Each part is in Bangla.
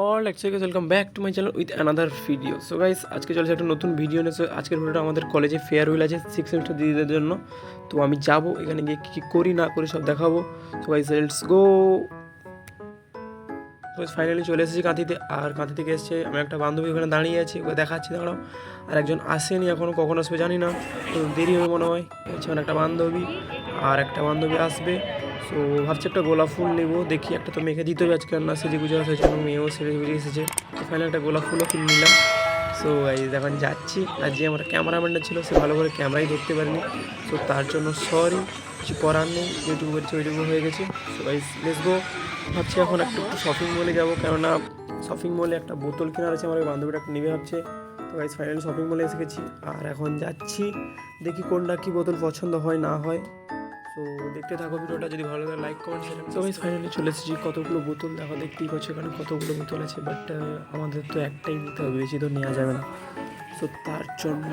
All actually welcome back to my channel with another video so guys আজকে চলেছে একটা নতুন ভিডিও নিয়ে। আজকের ভিডিওটা আমাদের কলেজে ফেয়ারওয়েল আছে সিক্স সেমিস্টার দিদিদের জন্য। তো আমি যাব, এখানে গিয়ে কী করি না করি সব দেখাবো। তো গাইস লেটস গো ফাইনালি চলে এসেছি কাঁথিতে। আর কাঁথি থেকে এসেছে, আমি একটা বান্ধবী ওখানে দাঁড়িয়ে আছি, ওকে দেখাচ্ছি, দাঁড়াও। আর একজন আসেনি এখনও কখন আসবে জানি না। তো দেরি হবে মনে হয়। হচ্ছে আমার একটা বান্ধবী, আর একটা বান্ধবী আসবে। সো ভাবছি একটা গোলাপ ফুল নেব, দেখি একটা তো মেখে দিতে হবে আজকে না, সেজে গুজরাট হয়েছে এবং মেয়েও সেরে বেরিয়ে এসেছে। ফাইনালি একটা গোলাপ ফুলও কিনে নিলাম। সো এই এখন যাচ্ছি, আর যে আমার ক্যামেরাম্যানটা ছিল, সে ভালো করে ক্যামেরাই ধরতে পারিনি। সো তার জন্য সরি কিছু করার নেই যেটুকু করেছে ওইটুকু হয়ে গেছে। সো গাইজ লেটস গো ভাবছি এখন একটু একটু শপিং মলে যাব, কেননা শপিং মলে একটা বোতল কেনার আছে, আমার ওই বান্ধবীটা একটা নেবে ভাবছে। তো গাইজ ফাইনালি শপিং মলে এসে গেছি, আর এখন যাচ্ছি, দেখি কোনটা কী বোতল পছন্দ হয়, না হয়। তো দেখতে থাকো ভিডিওটা। যদি ভালো লাগে লাইক কমেন্ট শেয়ার তো গাইজ ফাইনালি চলে এসেছি। কতগুলো বোতল দেখো দেখতেই পাচ্ছ এখানে কতগুলো বোতল আছে বাট আমাদের তো একটাই নিতে হবে বেশি তো নেওয়া যাবে না। তো তার জন্য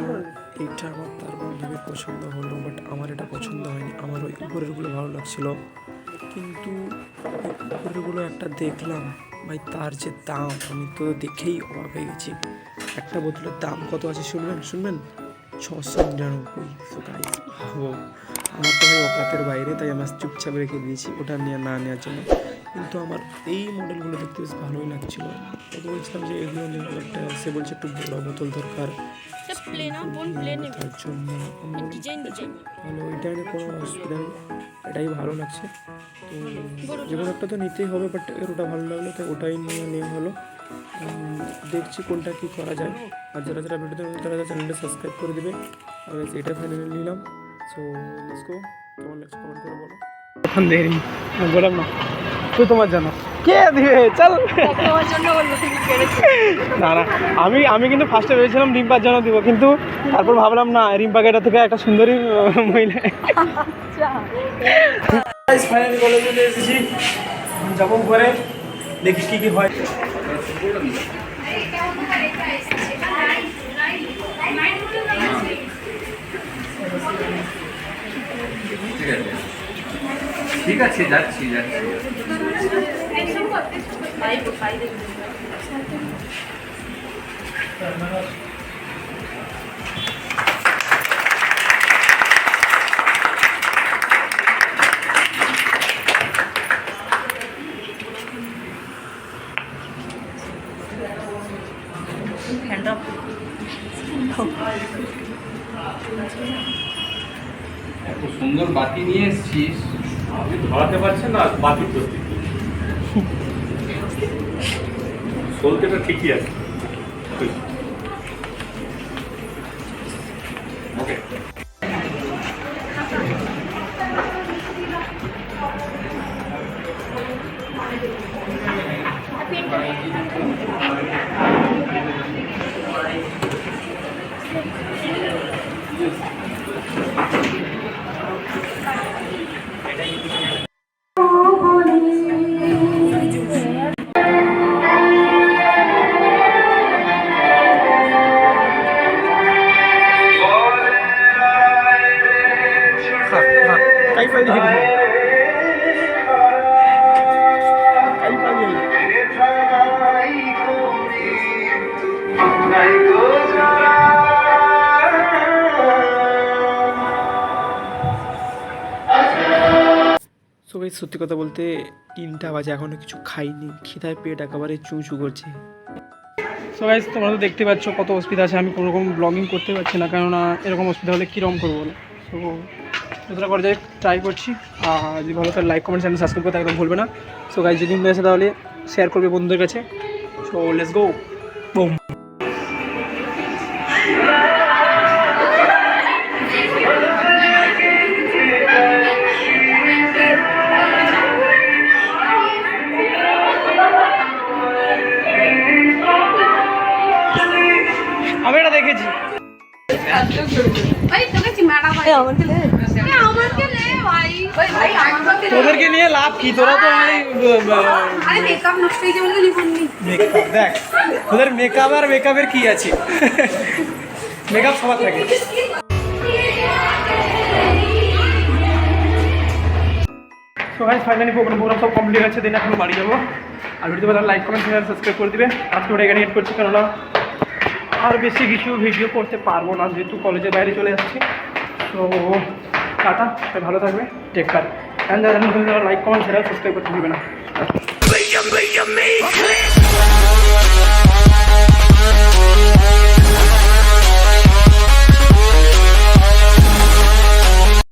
এইটা আমার তার বান্ধবীর পছন্দ হলো বাট আমার এটা পছন্দ হয়নি। আমার ওই উপরেরগুলো ভালো লাগছিল। কিন্তু উপরেরগুলো একটা দেখলাম ভাই তার যে দাম আমি তো দেখেই অবাক হয়ে গেছি। একটা বোতলের দাম কত আছে শুনবেন? শুনবেন? ছশো নিরানব্বই। তো গাইজ ভাবো। আমার তো ভাই অকাতের বাইরে তাই আমার চুপচাপ রেখে দিয়েছি। ওটা নিয়ে না নেওয়ার জন্য। কিন্তু আমার এই মডেলগুলো দেখতে বেশ ভালোই লাগছিল। তো বলছিলাম যে এগুলো নেব একটা সে বলছে একটু বড় বোতল দরকার। তার জন্য নিয়ে কোনো অসুবিধা নেই। এটাই ভালো লাগছে। তো যে কোনো একটা তো নিতেই হবে বাট এর ওটা ভালো লাগল তাই ওটাই নিয়ে নেওয়া হলো। দেখছি কোনটা কী করা যায়। আর যারা যারা নতুন তারা চ্যানেলটা সাবস্ক্রাইব করে দেবে। আর এটা ফাইনালি নিলাম। সো লেটস গো কেমন লাগছে কমেন্ট করে বলো এখন দেরি। বললাম না। তুই তোমার জন্য। কে দিবে চল। না না আমি আমি কিন্তু ফার্স্টে ভেবেছিলাম রিম্পার জন্য দিব কিন্তু তারপর ভাবলাম না রিম্পাকে এটা থেকে একটা সুন্দরী মহিলা। ফাইনালি কলেজে এসেছি। যাব করে দেখি কি কি হয়। ঠিক আছে যাচ্ছি যাচ্ছি। এত সুন্দর বাতি নিয়ে এসছিস। ধরাতে পারছেন না বাকি প্রস্তুতি। সলতেটা ঠিকই আছে। ওকে। কাই সো ভাই সত্যি কথা বলতে তিনটা বাজে এখনও কিছু খাইনি। খিদায় পেট একেবারে চু চু করছে। সো গাইজ তোমরা তো দেখতে পাচ্ছ কত অসুবিধা আছে। আমি কোনো রকম ব্লগিং করতে পারছি না কেননা এরকম অসুবিধা হলে কীরকম করব বলো? সো যতটা করে যায় ট্রাই করছি। আর যদি ভালো তাহলে লাইক কমেন্ট চ্যানেল সাবস্ক্রাইব করতে একদম ভুলবে না। সো গাইজ যদি মনে আসে তাহলে শেয়ার করবে বন্ধুদের কাছে। সো লেটস গো বুম ভাই। আমাকে লে তোদেরকে নিয়ে লাভ কি? তোরা তো হয়ে দেখ তোদের মেকআপ আর মেকআপের কি আছে? মেকআপ সবার থাকে। গাইজ ফাইনালি প্রোগ্রাম প্রোগ্রাম সব কমপ্লিট আছে দিন এখন বাড়ি যাব। আর ভিডিও ভালো লাইক কমেন্ট শেয়ার সাবস্ক্রাইব করে দিবে। আজকে ওটা এখানে এড করছি কেননা আর বেশি কিছু ভিডিও করতে পারব না, যেহেতু কলেজের বাইরে চলে যাচ্ছি। তো টাটা, সবাই ভালো থাকবে take care and like comment share subscribe করতে ভুলবে না।